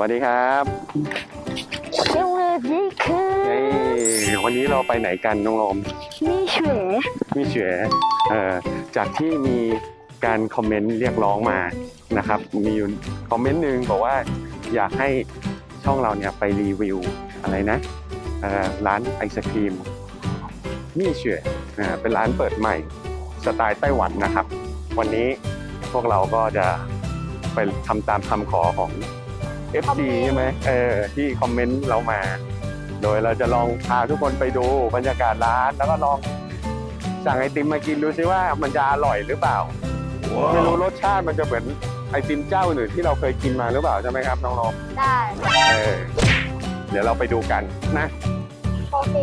วัสดีครับสวัสดีค่ะเฮ้ยวันนี้เราไปไหนกันน้องลมนี่เฉยมีเฉยเอ่อจากที่มีการคอมเมนต์เรียกร้องมานะครับ มีอยู่คอมเมนต์หนึ่งบอกว่าอยากให้ช่องเราเนี่ยไปรีวิวอะไรนะเอ่อร้านไอศครีมมี่เฉยอ่าเป็นร้านเปิดใหม่สไตล์ไต้หวันนะครับ วันนี้พวกเราก็จะไปทำตามคำขอของ FG ใช่ไหมเออที่คอมเมนต์เรามา โดยเราจะลองพาทุกคนไปดูบรรยากาศร้าน แล้วก็ลองสั่งไอติมมากินดูซิว่ามันจะอร่อยหรือเปล่า ไม่รู้รสชาติมันจะเหมือนไอติมเจ้าอื่นที่เราเคยกินมาหรือเปล่าใช่ไหมครับน้องได้ๆเออเดี๋ยวเราไปดูกันนะ โอเค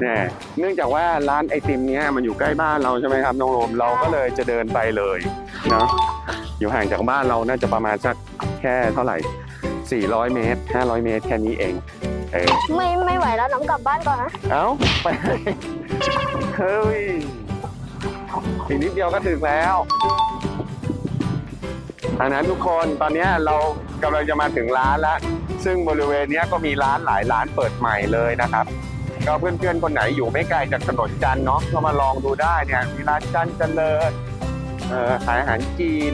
เนี่ยเนื่องจากว่าร้านไอติมเนี้ยมันอยู่ใกล้บ้านเราใช่ไหมครับน้องโรมเราก็เลยจะเดินไปเลยเนาะอยู่ห่างจากบ้านเราน่าจะประมาณสักแค่เท่าไหร่ 400 เมตร 500 เมตรแค่นี้เองเออไม่ไม่ไหวแล้วน้องกลับบ้านก่อนนะเอ้าไปเฮ้ยอีกนิดเดียวก็ถึงแล้วอันนั้นทุกคนตอนเนี้ยเรากำลังจะมาถึงร้านแล้ว ซึ่งบริเวณเนี้ยก็มีร้านหลายร้านเปิดใหม่เลยนะครับ ก็เพื่อนๆ คนไหนอยู่ไม่ไกลจากถนนจันทร์เนาะก็มาลองดูได้เนี่ยมีร้านจันทร์เจริญเอ่อขายอาหารจีน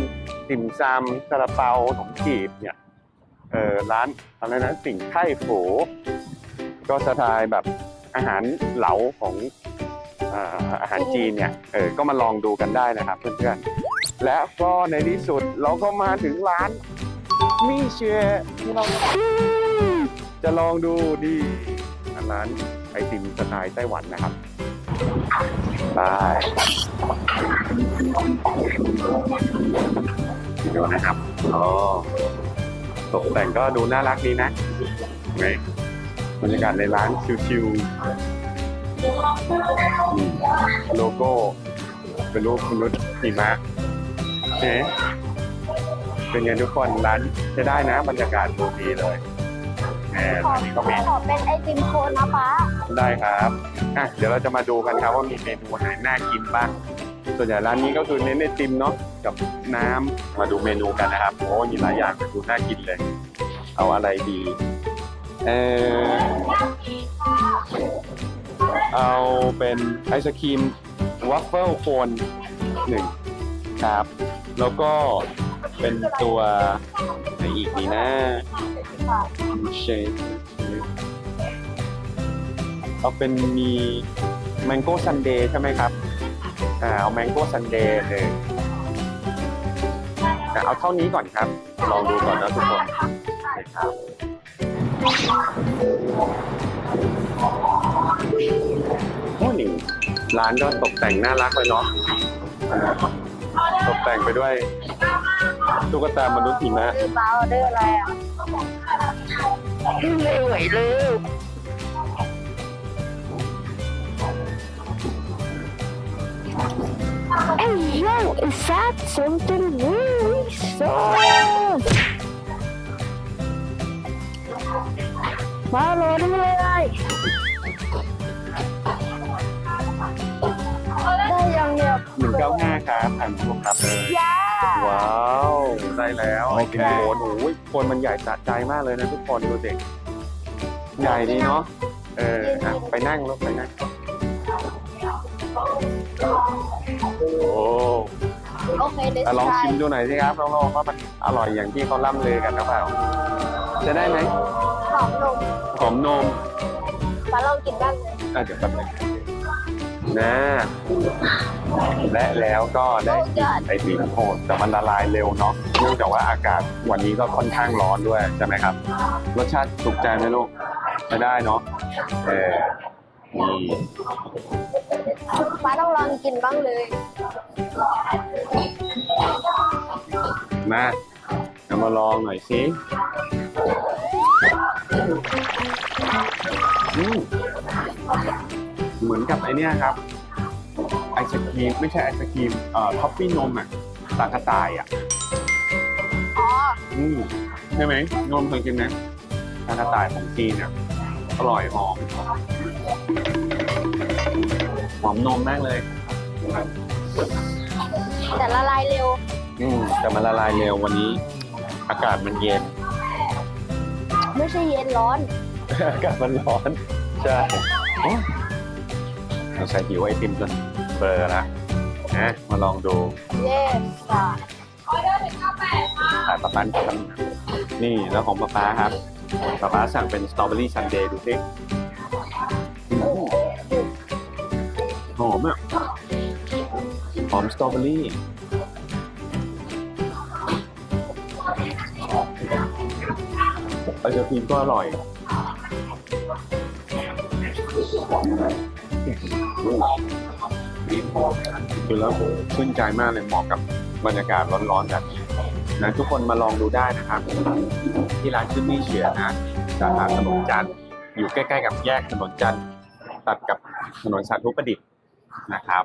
ติ่มซำซาลาเปาขนมจีบเนี่ยเออร้านอะไรนะสิ่งไข่โฝก็สไตล์แบบอาหารเหลาของเอ่ออาหารจีนเนี่ยเออก็มาลองดูกันได้นะครับเพื่อนๆ และก็ในที่สุดเราก็มาถึงร้านมีเชียที่เราจะลองดูดีร้าน ไอติมสไตล์ไต้หวันนะครับไปดูนะครับอ๋อตกแต่งก็ดูน่ารักดีนะเห็นไหมบรรยากาศในร้านชิวๆโลโก้ เป็นรูปมนุษย์หิมะเอ๊เป็นไงทุกคนร้านจะได้นะบรรยากาศดูดีเลย แหมขอร้านนี้ก็มีขอเป็นไอติมโคนนะป๊าได้ครับอะเดี๋ยวเราจะมาดูกันครับว่ามีเมนูไหนน่ากินบ้าง ส่วนใหญ่ร้านนี้ก็คือเน้นไอติมเนาะกับน้ำมาดูเมนูกันนะครับโอ้มีหลายอย่างดูน่ากินเลย เอาอะไรดี เออเอาเป็นไอศครีมวัฟเฟิลโคนหนึ่งครับ แล้วก็ เป็นตัวไหนอีกดีนะเชฟเอาเป็นมีแมงโก้ซันเดย์ใช่ไหมครับอ่าเอาแมงโก้ซันเดย์เลยอ่เอาเท่านี้ก่อนครับ ลองดูก่อนนะทุกคนครับโอ้นี่งร้านก็ตกแต่งน่ารักเลยเนาะตกแต่งไปด้วย ตุ๊กตามนุษย์หิมะเดอร์เปล่าเดอร์อะไรอะไม่ไหวเลยเอ้ย yo is that something really soft มาโหลดได้เลยได้ยังเนี่ยหนึ่งเก้าห้าครับผ่านพวกครับเลย ยา ว้าวได้แล้วโอเค โอ้โหหคนมันใหญ่สะใจมากเลยนะทุกคนดูเด็ก ใหญ่ดีเนาะเอออะไปนั่งลูกไปนั่งโอ้โอเคเดี๋ยวอะลองชิมดูหน่อยสิครับลองๆว่ามันอร่อยอย่างที่เขาล่ำลือกันหรือเปล่าจะได้ไหมหอมนมหอมนม มาลองกินบ้างเลยอะเดี๋ยวแป๊บนึง นะ และแล้วก็ได้กินไอติมโคตรแต่มันละลายเร็วเนาะเนื่องจากว่าอากาศวันนี้ก็ค่อนข้างร้อนด้วยใช่ไหมครับ รสชาติถูกใจไหมลูกไม่ได้เนาะเออนี่ป้าต้องลองกินบ้างเลยมาเรามาลองหน่อยสิอืม เหมือนกับไอเนี้ยครับไอศครีมไม่ใช่ไอศครีมเอ่อท็อปปี้นมอะตากระต่ายอะอ๋ออืมใช่ไหมนมเคยกินไหมตากระต่ายของจีนเนี่ยอร่อยหอมหอมอมนมมากเลย แต่ละลายเร็ว อืมแต่มันละลายเร็ววันนี้ อากาศมันเย็น ไม่ใช่เย็นร้อน อากาศมันร้อน ใช่ เราใส่หิวไอติมจนเบลอละนะมาลองดูเย้ค่ะถ่ายป๊าป๊าทำนี่แล้วของป๊าป๊าครับป๊าป๊าสั่งเป็นสตรอเบอรี่ซันเดย์ดูสิหอมอะหอมสตรอเบอรี่ไอศครีมก็อร่อย คือแล้วชื่นใจมากเลยเหมาะกับบรรยากาศร้อนๆแบบนี้นะทุกคนมาลองดูได้นะครับ ที่ร้านชื่อมี่เฉียนะสาขาถนนจันทร์อยู่ใกล้ๆกับแยกถนนจันทร์ตัดกับถนนสาธุประดิษฐ์นะครับ